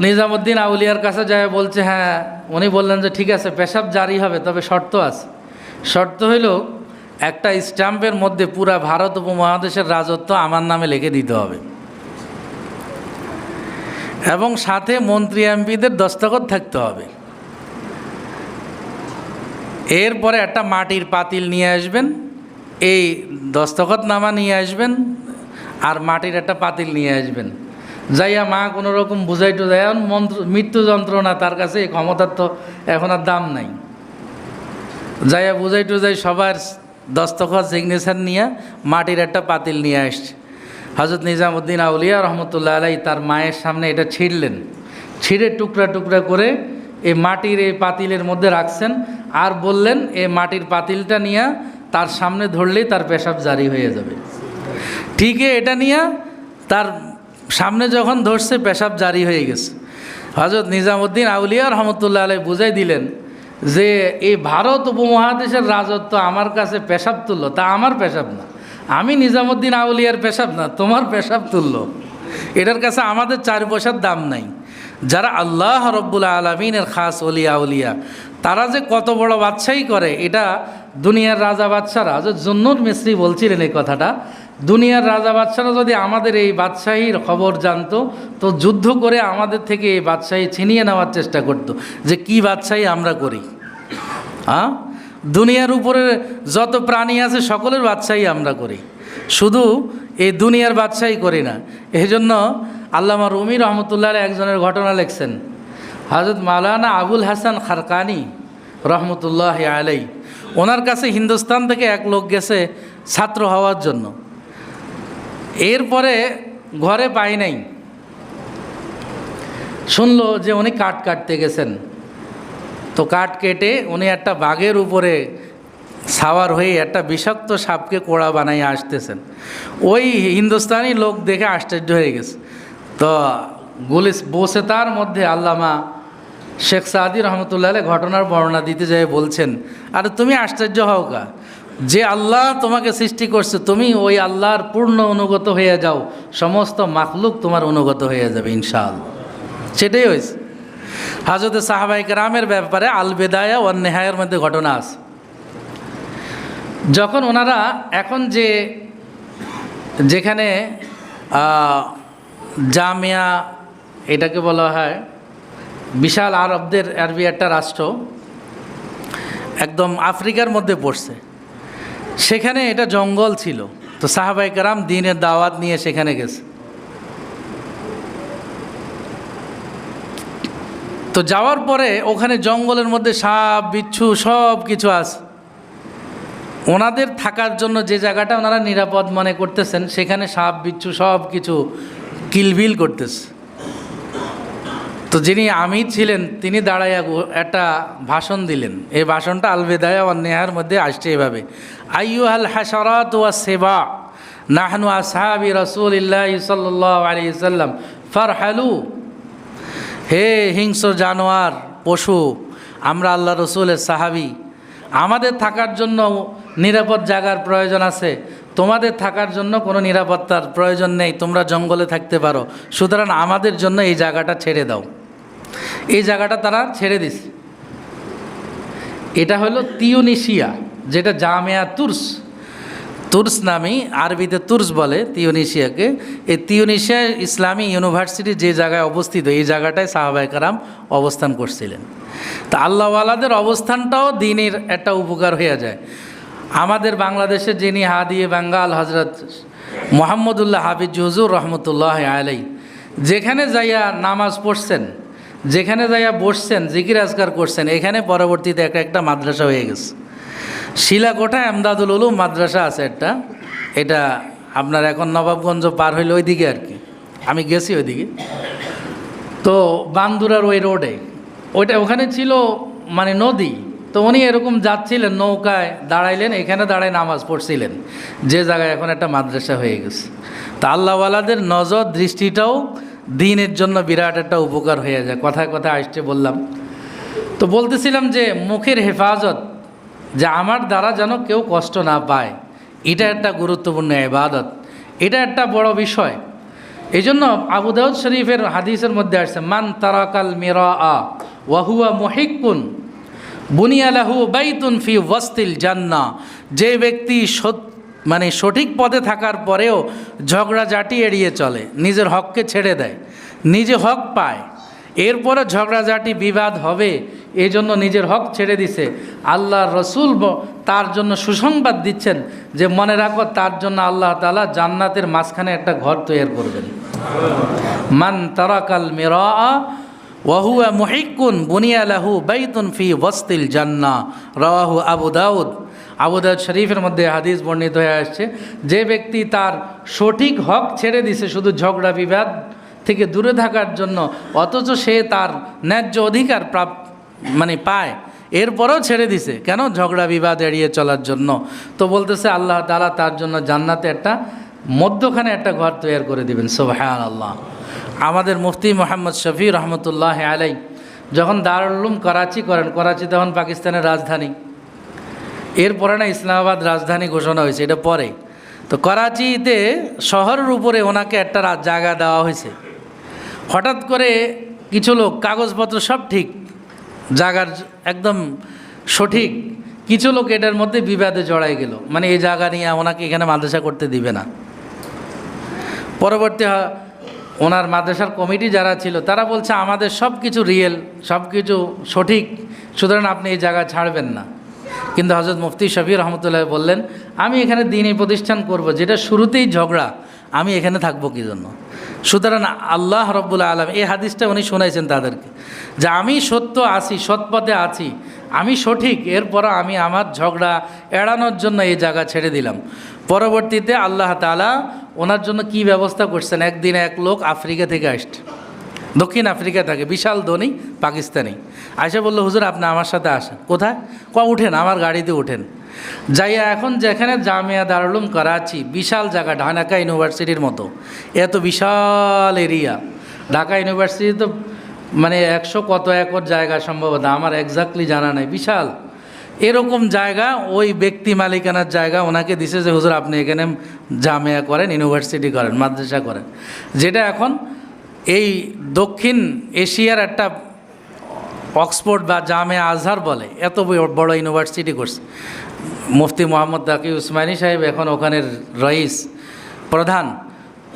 নিজামুদ্দিন আউলিয়ার কাছে যায়, বলছে হ্যাঁ। উনি বললেন যে, ঠিক আছে, পেশাব জারি হবে, তবে শর্ত আছে। শর্ত হইল, একটা স্ট্যাম্পের মধ্যে পুরা ভারত উপমহাদেশের রাজত্ব আমার নামে লিখে দিতে হবে। এবং সাথে মন্ত্রী এমপিদের দস্তখত থাকতে হবে। এরপরে একটা মাটির পাতিল নিয়ে আসবেন, এই দস্তখত নামা নিয়ে আসবেন, আর মাটির একটা পাতিল নিয়ে আসবেন। যাইয়া মা কোনো রকম বুঝাই টুজাই এখন মন্ত্র, মৃত্যু যন্ত্রণা তার কাছে, এই ক্ষমতার তো এখন আর দাম নাই। যাইয়া বুঝাই টুজাই সবার দস্তখত সিগনেচার নিয়ে মাটির একটা পাতিল নিয়ে আসছে। হজরত নিজামুদ্দিন আউলিয়া রহমতুল্লাহ আলাই তার মায়ের সামনে এটা ছিঁড়লেন। ছিঁড়ে টুকরা টুকরা করে এই মাটির এই পাতিলের মধ্যে রাখছেন আর বললেন, এই মাটির পাতিলটা নিয়ে তার সামনে ধরলেই তার পেশাব জারি হয়ে যাবে। ঠিকই এটা নিয়ে তার সামনে যখন ধরছে, পেশাব জারি হয়ে গেছে। হজরত নিজামুদ্দিন আউলিয়া রহমতুল্লাহ আলাই বুঝাই দিলেন যে, এই ভারত উপমহাদেশের রাজত্ব আমার কাছে পেশাব তুললো তা আমার পেশাব না। আমি নিজামুদ্দিন আউলিয়ার পেশাব না, তোমার পেশাব তুললো এটার কাছে আমাদের চার পয়সার দাম নাই। যারা আল্লাহ রব্বুল আলমিনের খাস অলিয়া উলিয়া তারা যে কত বড় বাদশাহী করে, এটা দুনিয়ার রাজা বাদশারা জন্নুর মিস্ত্রি বলছিলেন এই কথাটা। দুনিয়ার রাজা বাদশারা যদি আমাদের এই বাদশাহীর খবর জানতো, তো যুদ্ধ করে আমাদের থেকে এই বাদশাহী ছিনিয়ে নেওয়ার চেষ্টা করতো যে কি বাদশাহী আমরা করি। হ্যাঁ দুনিয়ার উপরে যত প্রাণী আছে, সকলের বাদশাহী আমরা করি। শুধু এই দুনিয়ার বাদশাহী করি না। এই জন্য আল্লামা রুমি রহমতুল্লাহ একজনের ঘটনা লেখছেন, হজরত মাওলানা আবুল হাসান খারকানি রহমতুল্লাহ আলাই ওনার কাছে হিন্দুস্তান থেকে এক লোক গেছে ছাত্র হওয়ার জন্য। এরপরে ঘরে পাই নাই। শুনলো যে উনি কাঠ কাটতে গেছেন। তো কাঠ কেটে উনি একটা বাঘের উপরে সাওয়ার হয়ে একটা বিষাক্ত সাপকে কোড়া বানাই আসতেছেন। ওই হিন্দুস্তানি লোক দেখে আশ্চর্য হয়ে গেছে। তো গুলিস বসে তার মধ্যে আল্লামা শেখ সাদি রহমতুল্লাহ ঘটনার বর্ণনা দিতে যায় বলছেন, আরে তুমি আশ্চর্য হও কা? যে আল্লাহ তোমাকে সৃষ্টি করছে, তুমি ওই আল্লাহর পূর্ণ অনুগত হয়ে যাও। সমস্ত মাখলুক তোমার অনুগত হয়ে যাবে, ইনশাআল্লাহ। সেটাই হয়েছে। হাজরতে সাহাবাই রামের ব্যাপারে আল বেদায়া নেহায়ের মধ্যে ঘটনা আছে। যখন ওনারা এখন যে, যেখানে জামিয়া, এটাকে বলা হয়, বিশাল আরবদের আরবি একটা রাষ্ট্র, একদম আফ্রিকার মধ্যে পড়ছে। সেখানে এটা জঙ্গল ছিল। তো সাহাবাই কারাম দিনের দাওয়াত নিয়ে সেখানে গেছে। তো যাওয়ার পরে ওখানে জঙ্গলের মধ্যে সাপ, বিচ্ছু সব কিছু আছে। ওনাদের থাকার জন্য যে জায়গাটা ওনারা নিরাপদ মনে করতেছেন, সেখানে সাপ, বিচ্ছু সব কিছু কিলবিল করতেছে। তো যিনি আমির ছিলেন, তিনি দাঁড়াইয়া একটা ভাষণ দিলেন। এই ভাষণটা আলবেদায়া ও নেহার মধ্যে আসছে এভাবে। আইয়ু আল হাসরাত ওয়া সেবা, নাহনু আসহাবি রসুল ইল্লাহ সাল্লাহ আলী সাল্লাম, ফারহালু। হে হিংস্র জানোয়ার, পশু, আমরা আল্লাহ রসুলের সাহাবি, আমাদের থাকার জন্য নিরাপদ জায়গার প্রয়োজন আছে। তোমাদের থাকার জন্য কোনো নিরাপত্তার প্রয়োজন নেই, তোমরা জঙ্গলে থাকতে পারো। সুতরাং আমাদের জন্য এই জায়গাটা ছেড়ে দাও। এই জায়গাটা তারা ছেড়ে দিছে। এটা হলো তিউনিশিয়া যেটা জামিয়া তুর্স। তুর্স নামেই আরবিতে তুর্স বলে তিউনিশিয়াকে এই তিউনিশিয়া ইসলামী ইউনিভার্সিটি যে জায়গায় অবস্থিত, এই জায়গাটায় সাহাবাই কারাম অবস্থান করছিলেন। তা আল্লাহওয়ালাদের অবস্থানটাও দিনের একটা উপকার হয়ে যায়। আমাদের বাংলাদেশে যিনি হাদিয়ে বাঙ্গাল হজরত মোহাম্মদুল্লাহ হাফিজ হুজুর রহমতুল্লাহ আলাই যেখানে যাইয়া নামাজ পড়ছেন যেখানে যাইয়া বসছেন, জিকির আজকার করছেন, এখানে পরবর্তীতে একটা একটা মাদ্রাসা হয়ে গেছে। শিলাকোঠা এমদাদুল উলুম মাদ্রাসা আছে একটা। এটা আপনার এখন নবাবগঞ্জ পার হইলে ওইদিকে আর কি। আমি গেছি ওইদিকে। তো বান্দুরার ওই রোডে। ওইটা ওখানে ছিল মানে নদী। তো উনি এরকম যাচ্ছিলেন নৌকায়, দাঁড়াইলেন, এখানে দাঁড়ায় নামাজ পড়ছিলেন। যে জায়গায় এখন একটা মাদ্রাসা হয়ে গেছে। তা আল্লাহওয়ালাদের নজর, দৃষ্টিটাও দিনের জন্য বিরাট একটা উপকার হয়ে যায়। কথায় কথায় আসছে বললাম, তো বলতেছিলাম যে, মুখের হেফাজত যে আমার দ্বারা যেন কেউ কষ্ট না পায়, এটা একটা গুরুত্বপূর্ণ এবাদত এটা একটা বড় বিষয়। এই জন্য আবু দাউদ শরীফের হাদিসের মধ্যে আসছে, মান তারাকাল মেরা আ ওয়াহুয়া মহিকুন বুনিয়ালাহু বাইতুন ফি ওয়াস্তিল জান্না যে ব্যক্তি সৎ- মানে সঠিক পদে থাকার পরেও ঝগড়াঝাটি এড়িয়ে চলে, নিজের হককে ছেড়ে দেয়, নিজে হক পায়। এরপরে ঝগড়াঝাটি বিবাদ হবে, এজন্য নিজের হক ছেড়ে দিছে। আল্লাহ রসুল তার জন্য সুসংবাদ দিচ্ছেন যে, মনে রাখো, তার জন্য আল্লাহ তালা জান্নাতের মাঝখানে একটা ঘর তৈরি করবেন। মান তারাকাল মিরা ওয়াহুয়া মুহিকুন বুনিয়া লাহু বাইতুন ফি ওয়াস্তিল জান্না রাহু আবু দাউদ। আবু দাউদ শরীফের মধ্যে হাদিস বর্ণিত হয়ে আসছে, যে ব্যক্তি তার সঠিক হক ছেড়ে দিছে শুধু ঝগড়া বিবাদ থেকে দূরে থাকার জন্য, অথচ সে তার ন্যায্য অধিকার প্রাপ মানে পায়, এরপরেও ছেড়ে দিছে, কেন ঝগড়া বিবাদ এড়িয়ে চলার জন্য? তো বলতেছে আল্লাহ তাআলা তার জন্য জান্নাতে একটা মধ্যখানে একটা ঘর তৈরি করে দিবেন সোহান আল্লাহ আমাদের মুফতি মোহাম্মদ শফি রহমতুল্লাহ আলাই যখন দারুল্লুম করাচি করেন, করাচি তখন পাকিস্তানের রাজধানী। এরপরে না ইসলামাবাদ রাজধানী ঘোষণা হয়েছে, এটা পরে। তো করাচিতে শহরের উপরে ওনাকে একটা জায়গা দেওয়া হয়েছে। হঠাৎ করে কিছু লোক, কাগজপত্র সব ঠিক, জায়গার একদম সঠিক, কিছু লোক এটার মধ্যে বিবাদে জড়াই গেল। মানে এই জায়গা নিয়ে ওনাকে এখানে মাদ্রাসা করতে দিবে না। পরবর্তী ওনার মাদ্রাসার কমিটি যারা ছিল, তারা বলছে, আমাদের সব কিছু রিয়েল সব কিছু সঠিক, সুতরাং আপনি এই জায়গা ছাড়বেন না। কিন্তু হজরত মুফতি শফি রহমতুল্লাহ বললেন, আমি এখানে দিনই প্রতিষ্ঠান করব, যেটা শুরুতেই ঝগড়া, আমি এখানে থাকব কী জন্য? সুতরাং আল্লাহ রব্বুল আলম এই হাদিসটা উনি শোনাইছেন তাদেরকে, যে আমি সত্য আছি সৎপথে আছি, আমি সঠিক এরপর আমি আমার ঝগড়া এড়ানোর জন্য এই জায়গা ছেড়ে দিলাম। পরবর্তীতে আল্লাহ তালা ওনার জন্য কি ব্যবস্থা করছেন? একদিন এক লোক আফ্রিকা থেকে আসছে। দক্ষিণ আফ্রিকা থাকে, বিশাল ধনী পাকিস্তানি। আয়সা বলল, হুজুর, আপনি আমার সাথে আসেন। কোথায়? ক উঠেন, আমার গাড়িতে উঠেন। যাইয়া এখন যেখানে জামিয়া দারুলুম করাচি, বিশাল জায়গা, ঢাকা ইউনিভার্সিটির মতো। এত বিশাল এরিয়া। ঢাকা ইউনিভার্সিটি তো মানে একশো কত একর জায়গা সম্ভবত, আমার এক্স্যাক্টলি জানা নাই, বিশাল। এরকম জায়গা, ওই ব্যক্তি মালিকানার জায়গা, ওনাকে দিছে যে, হুজুর, আপনি এখানে জামিয়া করেন, ইউনিভার্সিটি করেন, মাদ্রাসা করেন। যেটা এখন এই দক্ষিণ এশিয়ার একটা অক্সফোর্ড বা জামে আজহার বলে, এত বড়- ইউনিভার্সিটি করছে মুফতি মোহাম্মদ তাকি উসমানী সাহেব এখন ওখানের রইস প্রধান।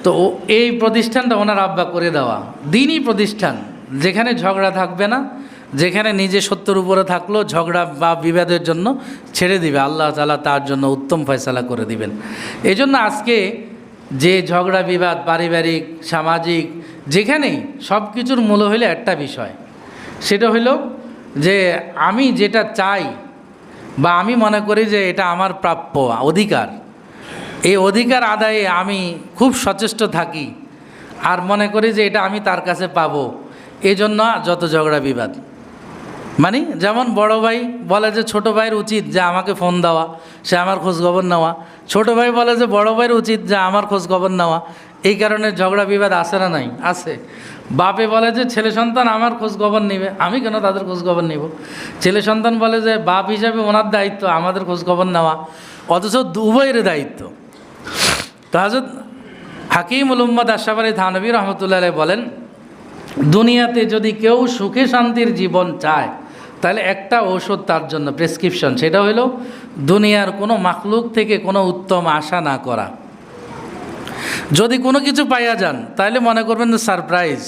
তো এই প্রতিষ্ঠানটা ওনার আব্বা করে দেওয়া। দিনই প্রতিষ্ঠান, যেখানে ঝগড়া থাকবে না, যেখানে নিজে সত্যর উপরে থাকল, ঝগড়া বা বিবাদের জন্য ছেড়ে দিবে। আল্লাহ তালা তার জন্য উত্তম ফয়সালা করে দিবেন। এই আজকে যে ঝগড়া বিবাদ, পারিবারিক, সামাজিক যেখানেই সব কিছুর মূল হইলে একটা বিষয়। সেটা হইল যে আমি যেটা চাই বা আমি মনে করি যে এটা আমার প্রাপ্য অধিকার, এই অধিকার আদায়ে আমি খুব সচেষ্ট থাকি আর মনে করি যে এটা আমি তার কাছে পাবো এই জন্য যত ঝগড়া বিবাদ। মানে যেমন বড় ভাই বলে যে ছোট ভাইয়ের উচিত যে আমাকে ফোন দেওয়া, সে আমার খোঁজ খবর নেওয়া। ছোট ভাই বলে যে বড় ভাইয়ের উচিত যে আমার খোঁজ খবর নেওয়া। এই কারণে ঝগড়া বিবাদ আসে না নাই? আছে। বাপে বলে যে, ছেলে সন্তান, আমার খোঁজ খবর নেবে। আমি কেন তাদের খোঁজ খবর নিব? ছেলে সন্তান বলে যে, বাপ হিসাবে ওনার দায়িত্ব, আমাদের খোঁজ খবর নেওয়া। অথচ উভয়ের দায়িত্ব। তো হাকিম উলম্মদ আশাফ আলী থানবী রহমতুল্লাহ বলেন, দুনিয়াতে যদি কেউ সুখে শান্তির জীবন চায়, তাহলে একটা ঔষধ তার জন্য প্রেসক্রিপশন সেটা হলো দুনিয়ার কোনো মাখলুক থেকে কোনো উত্তম আশা না করা। যদি কোনো কিছু পাইয়া যান তাহলে মনে করবেন যে সারপ্রাইজ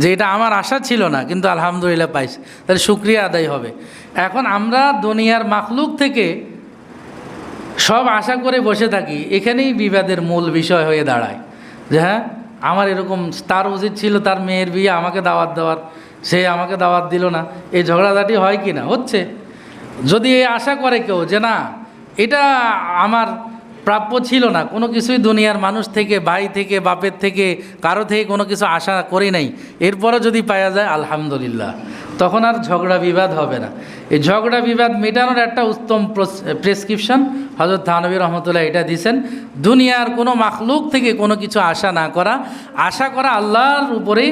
যে এটা আমার আশা ছিল না, কিন্তু আলহামদুলিল্লাহ পাইছি। তাহলে শুক্রিয়া আদায় হবে। এখন আমরা দুনিয়ার মাখলুক থেকে সব আশা করে বসে থাকি, এখানেই বিবাদের মূল বিষয় হয়ে দাঁড়ায়। যে হ্যাঁ আমার এরকম তার উচিত ছিল, তার মেয়ের বিয়ে আমাকে দাওয়াত দেওয়ার, সে আমাকে দাওয়াত দিল না। এই ঝগড়াঝাটি হয় কি না হচ্ছে। যদি এই আশা করে কেউ যে না, এটা আমার প্রাপ্য ছিল না। কোনো কিছুই দুনিয়ার মানুষ থেকে ভাই থেকে, বাপের থেকে, কারও থেকে কোনো কিছু আশা করি নাই। এরপরও যদি পাওয়া যায়, আলহামদুলিল্লাহ। তখন আর ঝগড়া বিবাদ হবে না। এই ঝগড়া বিবাদ মেটানোর একটা উত্তম প্রেসক্রিপশন হজরত থানবী রহমতুল্লাহ এটা দিছেন, দুনিয়ার কোনো মাখলুক থেকে কোনো কিছু আশা না করা। আশা করা আল্লাহর উপরে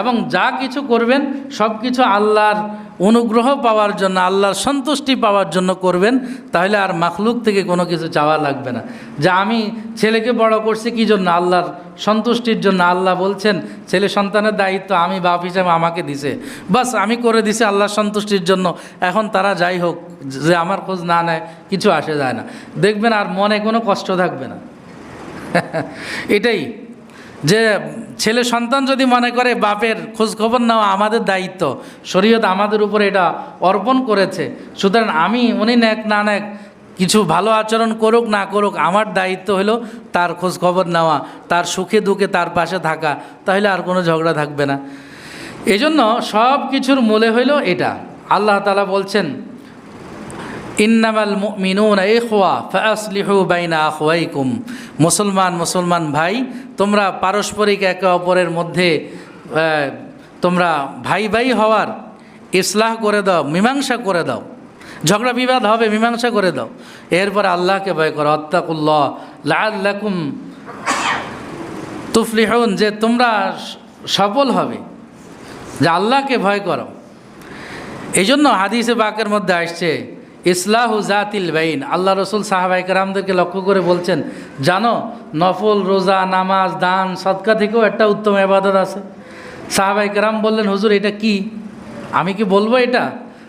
এবং যা কিছু করবেন সব কিছু আল্লাহর অনুগ্রহ পাওয়ার জন্য, আল্লাহর সন্তুষ্টি পাওয়ার জন্য করবেন, তাহলে আর মাখলুক থেকে কোনো কিছু চাওয়া লাগবে না। যে আমি ছেলেকে বড় করছি কি জন্য? আল্লাহর সন্তুষ্টির জন্য আল্লাহ বলছেন, ছেলে সন্তানের দায়িত্ব আমি বাপ হিসাবে আমাকে দিছে। বাস, আমি করে দিছি আল্লাহর সন্তুষ্টির জন্য। এখন তারা যাই হোক, যে আমার খোঁজ না নেয়, কিছু আসে যায় না। দেখবেন আর মনে কোনো কষ্ট থাকবে না। এটাই। যে ছেলে সন্তান যদি মনে করে বাপের খোঁজখবর নেওয়া আমাদের দায়িত্ব, শরীয়ত আমাদের উপরে এটা অর্পণ করেছে। সুতরাং আমি, উনি নেক না নেক, কিছু ভালো আচরণ করুক না করুক, আমার দায়িত্ব হলো তার খোঁজখবর নেওয়া, তার সুখে দুঃখে তার পাশে থাকা, তাহলে আর কোনো ঝগড়া থাকবে না। এজন্য সব কিছুর মূলে হইল এটা। আল্লাহ তালা বলছেন ইন্নামাল মিনুন এখোয়া ফাসলিহু বাইনা আখওয়াইকুম। মুসলমান মুসলমান ভাই, তোমরা পারস্পরিক একে অপরের মধ্যে তোমরা ভাই ভাই হওয়ার ইসলাহ করে দাও, মীমাংসা করে দাও। ঝগড়া বিবাদ হবে, মীমাংসা করে দাও। এরপর আল্লাহকে ভয় করো অত্তাকুল্লাহ লাল্লাকুম তুফলিহুন, যে তোমরা সফল হবে। যে আল্লাহকে ভয় করো। এই জন্য হাদিসে বাকের মধ্যে আসছে ইসলাহ জাতিল বাইন। আল্লাহ রসুল সাহাবাইকারামদেরকে লক্ষ্য করে বলছেন, জানো, নফল, রোজা, নামাজ, দান সৎকা থেকেও একটা উত্তম এবাদত আছে। সাহাবাইকারাম বললেন, হুজুর, এটা কি? আমি কি বলব এটা?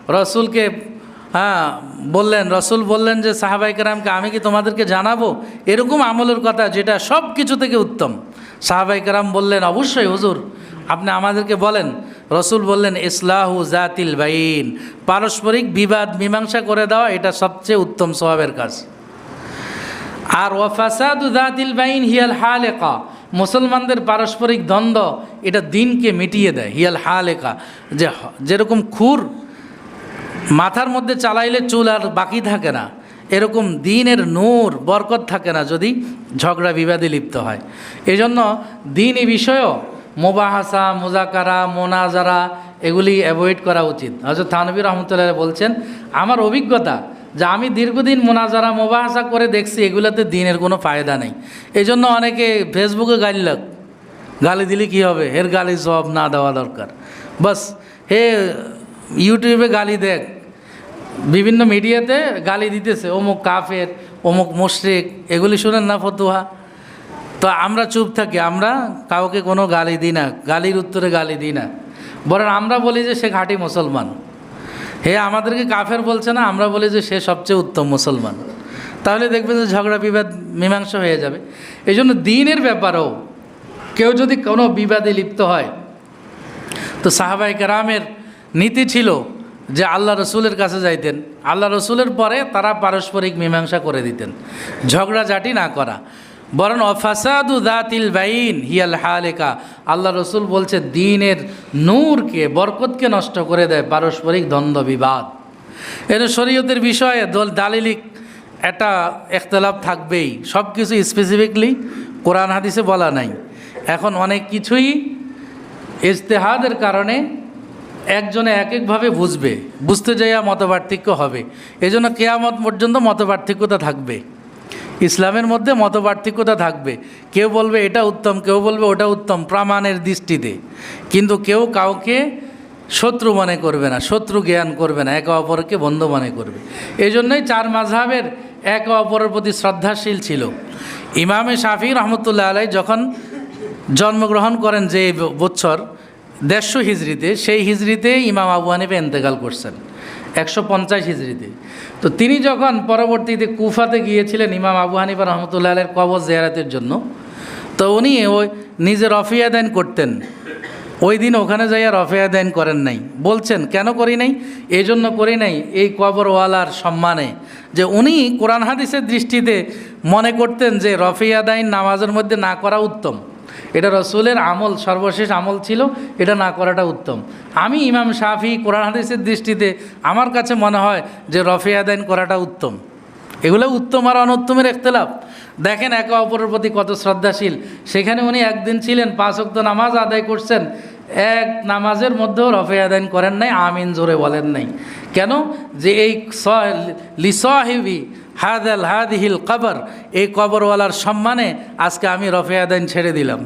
রসুলকে হ্যাঁ বললেন, রসুল বললেন যে সাহাবাইকারামকে আমি কি তোমাদেরকে জানাব? এরকম আমলের কথা যেটা সব কিছু থেকে উত্তম। সাহাবাইকারাম বললেন, অবশ্যই হুজুর, আপনি আমাদেরকে বলেন রসুল বললেন, ইসলাহু জাতিল বাইন। পারস্পরিক বিবাদ, মীমাংসা করে দেওয়া, এটা সবচেয়ে উত্তম স্বভাবের কাজ। আর ওয়াফাসাদু জাতিল বাইন হিয়াল হালেকা। মুসলমানদের পারস্পরিক দ্বন্দ্ব, এটা দিনকে মিটিয়ে দেয়, হিয়াল হালেকা। যে যেরকম খুর মাথার মধ্যে চালাইলে চুল আর বাকি থাকে না, এরকম দিনের নূর, বরকত থাকে না যদি ঝগড়া বিবাদে লিপ্ত হয়। এজন্য দিন এই বিষয়েও মোবাহাসা, মোজাকারা, মোনাজারা, এগুলি অ্যাভয়েড করা উচিত। হজরত থানবী রহমতুল্লাহ বলছেন, আমার অভিজ্ঞতা যে আমি দীর্ঘদিন মোনাজারা, মোবাহাসা করে দেখছি, এগুলোতে দিনের কোনো ফায়দা নেই। এই জন্য অনেকে ফেসবুকে গালি লাগ গালি দিলে কী হবে? এর গালি সব না দেওয়া দরকার। বাস, হে ইউটিউবে গালি দেখ। বিভিন্ন মিডিয়াতে গালি দিতেছে, অমুক কাফের, অমুক মুশরিক, এগুলি শুনেন না ফতুহা তো আমরা চুপ থাকি, আমরা কাউকে কোনো গালি দিই না, গালির উত্তরে গালি দিই না। বরং আমরা বলি যে সে ঘাঁটি মুসলমান। হে, আমাদেরকে কাফের বলছে না, আমরা বলি যে সে সবচেয়ে উত্তম মুসলমান। তাহলে দেখবে যে ঝগড়া, বিবাদ, মীমাংসা হয়ে যাবে। এই জন্য দিনের ব্যাপারেও কেউ যদি কোনো বিবাদে লিপ্ত হয়, তো সাহাবাই কেরামের নীতি ছিল যে আল্লাহ রসুলের কাছে যাইতেন। আল্লাহ রসুলের পরে তারা পারস্পরিক মীমাংসা করে দিতেন। ঝগড়াঝাটি না করা। বরং অফাসাদু দাতিল বাইন হিয়াল হালেকা। আল্লাহ রসুল বলছে, দিনের নূরকে, বরকতকে নষ্ট করে দেয় পারস্পরিক দ্বন্দ্ব বিবাদ এর শরীয়তের বিষয়ে দল, দালিলিক একটা এখতলাফ থাকবেই। সব কিছু স্পেসিফিকলি কোরআন হাদিসে বলা নাই। এখন অনেক কিছুই ইজতেহাদের কারণে একজনে এক একভাবে বুঝবে, বুঝতে যাইয়া মতপার্থক্য হবে। এজন্য কেয়ামত পর্যন্ত মতপার্থক্যতা থাকবে। ইসলামের মধ্যে মতপার্থক্যতা থাকবে। কেউ বলবে এটা উত্তম, কেউ বলবে ওটা উত্তম, প্রামাণের দৃষ্টিতে। কিন্তু কেউ কাউকে শত্রু মনে করবে না, শত্রু জ্ঞান করবে না, একে অপরকে বন্ধু মনে করবে। এই জন্যই চার মাঝহাবের একে অপরের প্রতি শ্রদ্ধাশীল ছিল। ইমামে শাফি রহমতুল্লাহ আলাই যখন জন্মগ্রহণ করেন যে বছর দেড়শো হিজড়িতে, সেই হিজড়িতে ইমাম আবু হানিফা করছেন। একশো পঞ্চাশ হিজড়িতে। তো তিনি যখন পরবর্তীতে কুফাতে গিয়েছিলেন ইমাম আবু হানিফা রহমতুল্লাহ আলের কবর জিয়ারাতের জন্য, তো উনি ওই নিজে রফিয়া দান করতেন। ওই দিন ওখানে যাইয়া রফিয়া দান করেন নাই। বলছেন, কেন করি নাই? এই জন্য করি নাই এই কবরওয়ালার সম্মানে। যে উনি কোরআন হাদিসের দৃষ্টিতে মনে করতেন যে রফিয়া দাইন নামাজের মধ্যে না করা উত্তম। এটা রসুলের আমল, সর্বশেষ আমল ছিল, এটা না করাটা উত্তম। আমি ইমাম শাফি, কোরআন হাদিসের দৃষ্টিতে আমার কাছে মনে হয় যে রফে আদায়ন করাটা উত্তম। এগুলো উত্তম আর অনুত্তমের একতলাপ দেখেন একে অপরের প্রতি কত শ্রদ্ধাশীল। সেখানে উনি একদিন ছিলেন, পাঁচ অক্ত নামাজ আদায় করছেন। এক নামাজের মধ্যেও রফে আদান করেন নাই, আমিন জোরে বলেন নাই। কেন? যে এই লিসাহিবি হাদাল হাদিহিল কবর, এই কবরওয়ালার সম্মানে আজকে আমি রফে আদান ছেড়ে দিলাম।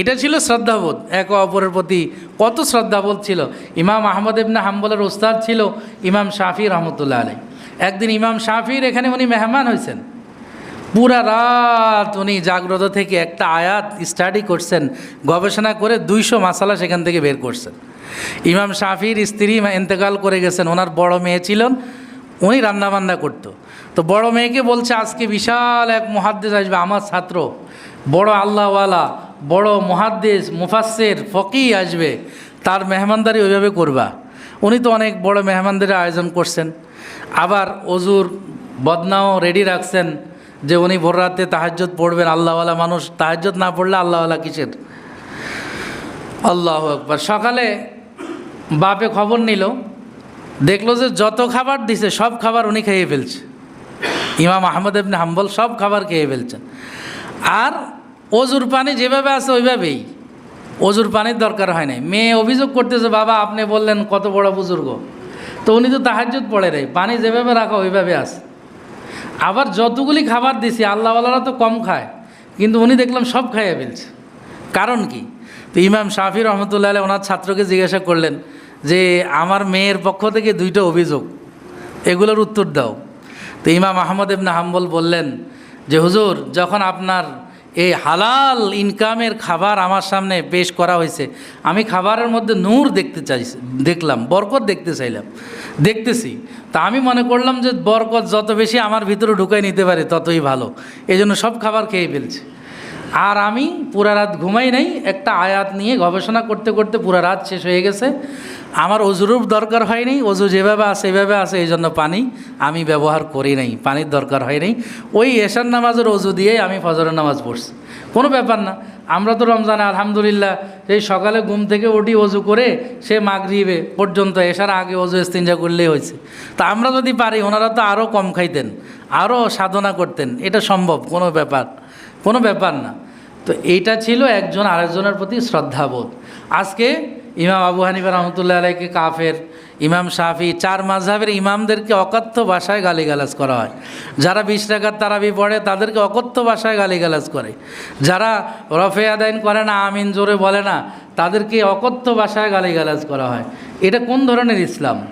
এটা ছিল শ্রদ্ধাবোধ, একে অপরের প্রতি কত শ্রদ্ধাবোধ ছিল। ইমাম আহমদ ইবনে হাম্বলের ওস্তাদ ছিল ইমাম শাফি রহমতুল্লাহ আলাই একদিন ইমাম শাফির এখানে উনি মেহমান হয়েছেন। পুরা রাত উনি জাগ্রত থেকে একটা আয়াত স্টাডি করছেন, গবেষণা করে দুইশো মাসালা সেখান থেকে বের করছেন। ইমাম শাফির স্ত্রী ইন্তেকাল করে গেছেন, ওনার বড় মেয়ে ছিলেন, উনি রান্নাবান্না করতো। তো বড় মেয়েকে বলছে, আজকে বিশাল এক মহাদ্দেশ আসবে, আমার ছাত্র। বড় আল্লাহওয়ালা, বড় মহাদ্দেশ মুফাসের ফকি আসবে। তার মেহমানদারি ওইভাবে করবা। উনি তো অনেক বড় মেহমানদের আয়োজন করছেন। আবার অজুর বদনাও রেডি রাখছেন যে উনি ভোর রাতে তাহাজ্জত পড়বেন। আল্লাহওয়ালা মানুষ তাহাজ্জত না পড়লে আল্লাহওয়ালা কিসের? আল্লাহ একবার সকালে বাপে খবর নিল, দেখল যে যত খাবার দিছে, সব খাবার উনি খেয়ে ফেলছে। ইমাম আহমদ এমনি হাম্বল সব খাবার খেয়ে ফেলছেন। আর অজুর পানি যেভাবে আছে ওইভাবেই। অজুর পানির দরকার হয় নাই। মেয়ে অভিযোগ করতেছে, বাবা, আপনি বললেন কত বড় বুজুর্গ। তো উনি তো তাহাজ্জুদ পড়ে রে পানি যেভাবে রাখা, ওইভাবে আছে। আবার যতগুলি খাবার দিছি, আল্লাহওয়ালারা তো কম খায়। কিন্তু উনি দেখলাম সব খাইয়ে ফেলছে। কারণ কি? তো ইমাম শাফি রহমতুল্লাহ ওনার ছাত্রকে জিজ্ঞাসা করলেন যে, আমার মেয়ের পক্ষ থেকে দুইটা অভিযোগ। এগুলোর উত্তর দাও। তো ইমাম আহমদ ইবনা হাম্বল বললেন যে, হুজুর, যখন আপনার এই হালাল ইনকামের খাবার আমার সামনে পেশ করা হয়েছে, আমি খাবারের মধ্যে নূর দেখতে চাইছি দেখলাম, বরকত দেখতে চাইলাম, দেখতেছি। তা আমি মনে করলাম যে, বরকত যত বেশি আমার ভিতরে ঢুকাই নিতে পারে, ততই ভালো। এই জন্য সব খাবার খেয়ে ফেলছে। আর আমি পুরা রাত ঘুমাই নাই, একটা আয়াত নিয়ে গবেষণা করতে করতে পুরা রাত শেষ হয়ে গেছে। আমার অজুরও দরকার হয়নি, অজু যেভাবে আছে, এভাবে আছে, এই জন্য পানি আমি ব্যবহার করি নাই, পানির দরকার হয়নি ওই এশার নামাজের অজু দিয়েই আমি ফজরের নামাজ পড়ছি। কোনো ব্যাপার না, আমরা তো রমজানে, আলহামদুলিল্লাহ এই সকালে ঘুম থেকে উঠি অজু করে সে মাগরিবে পর্যন্ত এসার আগে অজু ইস্তিনজা করলেই হয়েছে। তা আমরা যদি পারি, ওনারা তো আরও কম খাইতেন আরও সাধনা করতেন, এটা সম্ভব, কোনো ব্যাপার কোনো ব্যাপার না। তো এইটা ছিল একজন আরেকজনের প্রতি শ্রদ্ধাবোধ। আজকে ইমাম আবু হানিফা রহমতুল্লাহ আলাইকে কাফের, ইমাম শাফি, চার মাঝহাবের ইমামদেরকে অকথ্য ভাষায় গালিগালাজ করা হয়। যারা বিশ টাকার তারাবি পড়ে, তাদেরকে অকথ্য ভাষায় গালিগালাজ করে। যারা রফে আদায়ন করে না, আমিন জোরে বলে না, তাদেরকে অকথ্য ভাষায় গালিগালাজ করা হয়। এটা কোন ধরনের ইসলাম?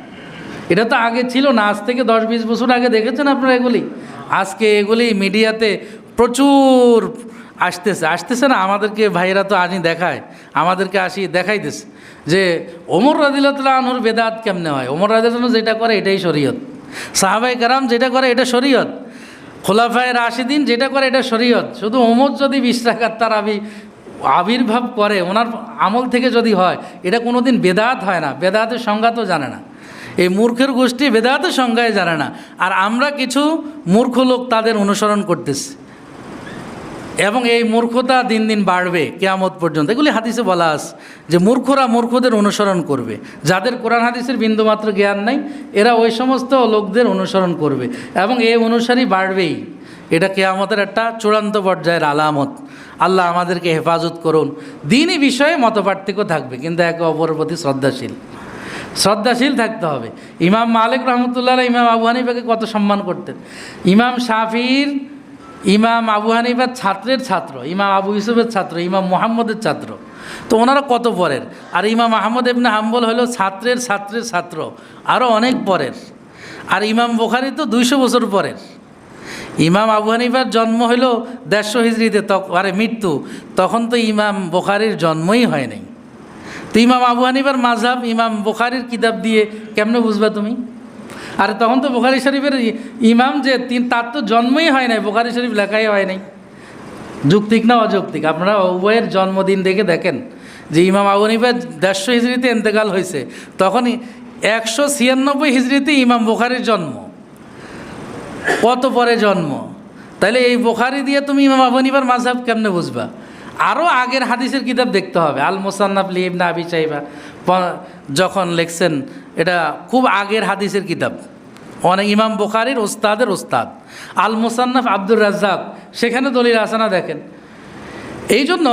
এটা তো আগে ছিল না, আজ থেকে দশ বিশ বছর আগে দেখেছেন আপনারা এগুলি? আজকে এগুলি মিডিয়াতে প্রচুর আসতেছে আসতেছে না, আমাদেরকে ভাইয়েরা তো আনি দেখায়, আমাদেরকে আসি দেখাইতেছে যে ওমর রাদিল্লাহ আনহুর বেদাত কেমনে হয়? ওমর রাদিল্লাহ যেটা করে এটাই শরীয়ত। সাহাবাই কারাম যেটা করে এটা শরীয়ত। খোলাফায় রাশিদিন যেটা করে এটা শরীয়ত। শুধু ওমর যদি বিশ টাকার তার আবি আবির্ভাব করে, ওনার আমল থেকে যদি হয়, এটা কোনো দিন বেদাত হয় না, বেদাতের সংজ্ঞা তো জানে না। এই মূর্খের গোষ্ঠী বেদাতের সংজ্ঞায় জানে না। আর আমরা কিছু মূর্খ লোক তাদের অনুসরণ করতেছি। এবং এই মূর্খতা দিন দিন বাড়বে, কেয়ামত পর্যন্ত। এগুলি হাদিসে বলা আছে যে মূর্খরা মূর্খদের অনুসরণ করবে। যাদের কোরআন হাদিসের বিন্দুমাত্র জ্ঞান নাই, এরা ওই সমস্ত লোকদের অনুসরণ করবে এবং এই অনুসারী বাড়বেই। এটা কেয়ামতের একটা চূড়ান্ত পর্যায়ের আলামত। আল্লাহ আমাদেরকে হেফাজত করুন। দিনই বিষয়ে মতপার্থক্য থাকবে, কিন্তু একে অপরের প্রতি শ্রদ্ধাশীল। শ্রদ্ধাশীল থাকতে হবে। ইমাম মালিক রহমতুল্লাহ ইমাম আবু হানিফাকে কত সম্মান করতেন। ইমাম শাফির ইমাম আবু হানিফার ছাত্রের ছাত্র, ইমাম আবু ইউসুফের ছাত্র, ইমাম মোহাম্মদের ছাত্র। তো ওনারা কত পরের? আর ইমাম আহমদ ইবনে হাম্বল হলো ছাত্রের ছাত্রের ছাত্র আরও অনেক পরের। আর ইমাম বোখারি তো দুইশো বছর পরের। ইমাম আবু হানিফার জন্ম হলো দেড়শো হিজড়িতে আরে মৃত্যু, তখন তো ইমাম বোখারির জন্মই হয় নাই। তো ইমাম আবু হানিফার মাঝহাব ইমাম বোখারির কিতাব দিয়ে কেমনে বুঝবা তুমি? আর তখন তো বোখারি শরীফের ইমাম যে, তিন তার তো জন্মই হয় নাই, বোখারি শরীফ লেখাই হয় নাই। যুক্তিক না অযৌক্তিক? আপনারা উভয়ের জন্মদিন দেখে দেখেন যে ইমাম আবু হানিফা দেড়শো হিজড়িতে এন্তেকাল হয়েছে। তখনই একশো ছিয়ানব্বই হিজড়িতে ইমাম বোখারির জন্ম। কত পরে জন্ম? তাহলে এই বোখারি দিয়ে তুমি ইমাম আবু হানিফার মাঝহাব কেমনে বুঝবা? আরও আগের হাদিসের কিতাব দেখতে হবে। আল মোসান্নাফ লিবনা আবি চাইবা। যখন লেখছেন এটা খুব আগের হাদিসের কিতাব। অনেক ইমাম বোখারির ওস্তাদের ওস্তাদ। আল মোসান্নাফ আব্দুর রাজ্জাক, সেখানে দলিল আসানা দেখেন। এই জন্য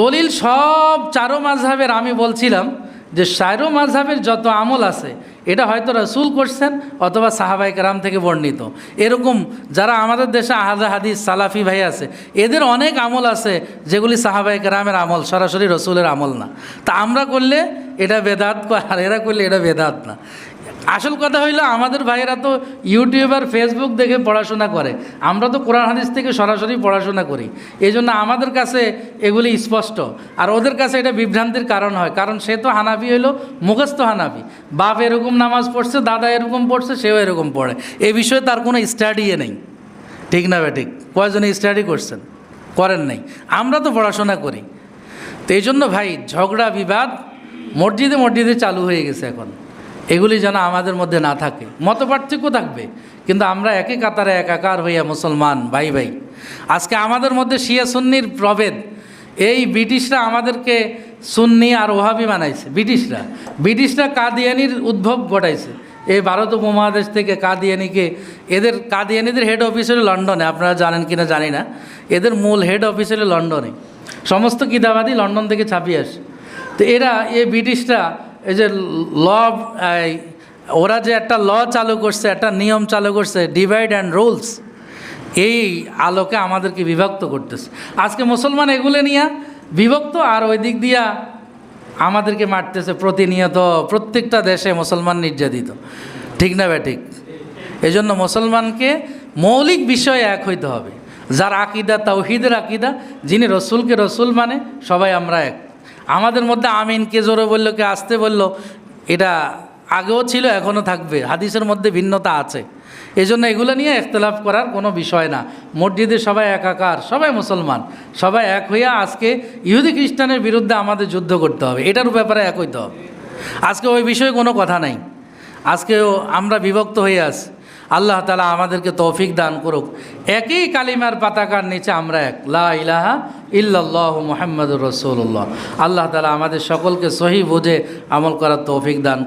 দলিল সব চারো মাঝহাবের আমি বলছিলাম যে চারো মাঝহাবের যত আমল আছে, এটা হয়তো রসুল করছেন অথবা সাহাবাই কারাম থেকে বর্ণিত। এরকম যারা আমাদের দেশে আহাদা হাদিস, সালাফি ভাই আছে, এদের অনেক আমল আছে যেগুলি সাহাবাই কারামের আমল, সরাসরি রসুলের আমল না। তা আমরা করলে এটা বেদাত আর এরা করলে এটা বেদাত না। আসল কথা হইল, আমাদের ভাইয়েরা তো ইউটিউব আর ফেসবুক দেখে পড়াশোনা করে। আমরা তো কোরআন হাদিস থেকে সরাসরি পড়াশোনা করি। এই জন্য আমাদের কাছে এগুলি স্পষ্ট। আর ওদের কাছে এটা বিভ্রান্তির কারণ হয়। কারণ সে তো হানাফি হইল, মুখস্থ হানাফি। বাপ এরকম নামাজ পড়ছে, দাদা এরকম পড়ছে, সেও এরকম পড়ে। এ বিষয়ে তার কোনো স্টাডিয়ে নেই। ঠিক না ঠিক কয়জনে স্টাডি করছেন? করেন নাই। আমরা তো পড়াশোনা করি। তো এই জন্য ভাই, ঝগড়া, বিবাদ মসজিদে মসজিদে চালু হয়ে গেছে এখন। এগুলি যেন আমাদের মধ্যে না থাকে। মত পার্থক্য থাকবে। কিন্তু আমরা একই কাতারে একাকার হইয়া মুসলমান, ভাই ভাই। আজকে আমাদের মধ্যে শিয়া সুন্নির প্রভেদ। এই ব্রিটিশরা আমাদেরকে সুন্নি আর ওহাবি বানাইছে। ব্রিটিশরা। ব্রিটিশরা কাদিয়ানির উদ্ভব ঘটাইছে। এই ভারত উপমহাদেশ থেকে কাদিয়ানিকে, এদের কাদিয়ানিদের হেড অফিস হলো লন্ডনে। আপনারা জানেন কিনা জানি না। এদের মূল হেড অফিস হলো লন্ডনে। সমস্ত কিতাবাদি লন্ডন থেকে ছাপিয়ে আসে। তো এরা এই ব্রিটিশরা, এই যে ল ওরা যে একটা ল চালু করছে, একটা নিয়ম চালু করছে ডিভাইড অ্যান্ড রুলস এই আলোকে আমাদেরকে বিভক্ত করতেছে। আজকে মুসলমান এগুলো নিয়ে বিভক্ত, আর ওই দিক দিয়া আমাদেরকে মারতেছে প্রতিনিয়ত, প্রত্যেকটা দেশে মুসলমান নির্যাতিত। ঠিক না ঠিক? এই জন্য মুসলমানকে মৌলিক বিষয়ে এক হইতে হবে। যার আকিদা, তাওহিদের আকিদা, যিনি রসুলকে রসুল মানে সবাই আমরা এক। আমাদের মধ্যে আমিন, কে জোরে বলল, কে আসতে বলল, এটা আগেও ছিল এখনও থাকবে। হাদিসের মধ্যে ভিন্নতা আছে। এই জন্য এগুলো নিয়ে ইখতলাফ করার কোনো বিষয় না। মসজিদে সবাই একাকার, সবাই মুসলমান। সবাই এক হইয়া আজকে ইহুদি খ্রিস্টানের বিরুদ্ধে আমাদের যুদ্ধ করতে হবে। এটার ব্যাপারে এক হইতে হবে। আজকে ওই বিষয়ে কোনো কথা নাই। আজকেও আমরা বিভক্ত হয়ে আছি। আল্লাহ তালা আমাদেরকে তৌফিক দান করুক। একই কালিমার পাতাকার নিচে আমরা এক। লা ইলাহা ইল্লাল্লাহ রসুল্লাহ আল্লাহ তালা আমাদের সকলকে সহি বুঝে আমল করার তৌফিক দান